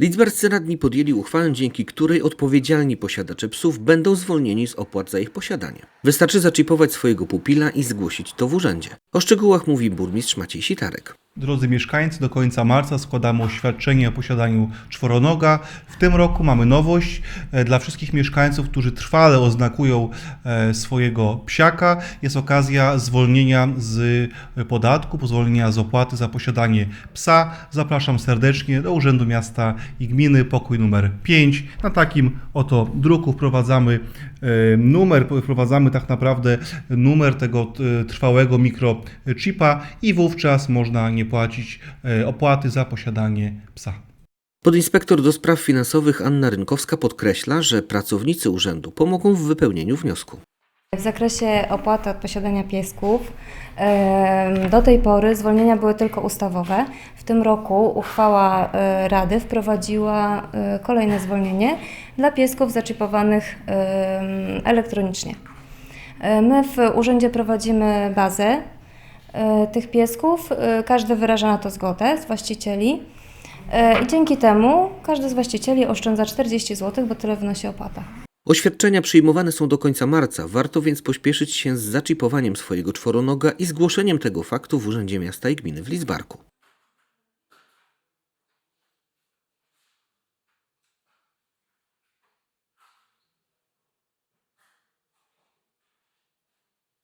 Lidzbarscy radni podjęli uchwałę, dzięki której odpowiedzialni posiadacze psów będą zwolnieni z opłat za ich posiadanie. Wystarczy zaczipować swojego pupila i zgłosić to w urzędzie. O szczegółach mówi burmistrz Maciej Sitarek. Drodzy mieszkańcy, do końca marca składamy oświadczenie o posiadaniu czworonoga. W tym roku mamy nowość e, dla wszystkich mieszkańców, którzy trwale oznakują e, swojego psiaka. Jest okazja zwolnienia z podatku, pozwolenia z opłaty za posiadanie psa. Zapraszam serdecznie do Urzędu Miasta i Gminy, pokój numer 5. Na takim oto druku wprowadzamy e, numer, wprowadzamy tak naprawdę numer tego e, trwałego mikrochipa i wówczas można nie płacić e, opłaty za posiadanie psa. Podinspektor do spraw finansowych Anna Rynkowska podkreśla, że pracownicy urzędu pomogą w wypełnieniu wniosku. W zakresie opłaty od posiadania piesków do tej pory zwolnienia były tylko ustawowe. W tym roku uchwała e, Rady wprowadziła e, kolejne zwolnienie dla piesków zaczipowanych elektronicznie. My w urzędzie prowadzimy bazę tych piesków. E, Każdy wyraża na to zgodę z właścicieli. E, I dzięki temu każdy z właścicieli oszczędza 40 zł, bo tyle wynosi opłata. Oświadczenia przyjmowane są do końca marca, warto więc pośpieszyć się z zaczipowaniem swojego czworonoga i zgłoszeniem tego faktu w Urzędzie Miasta i Gminy w Lidzbarku.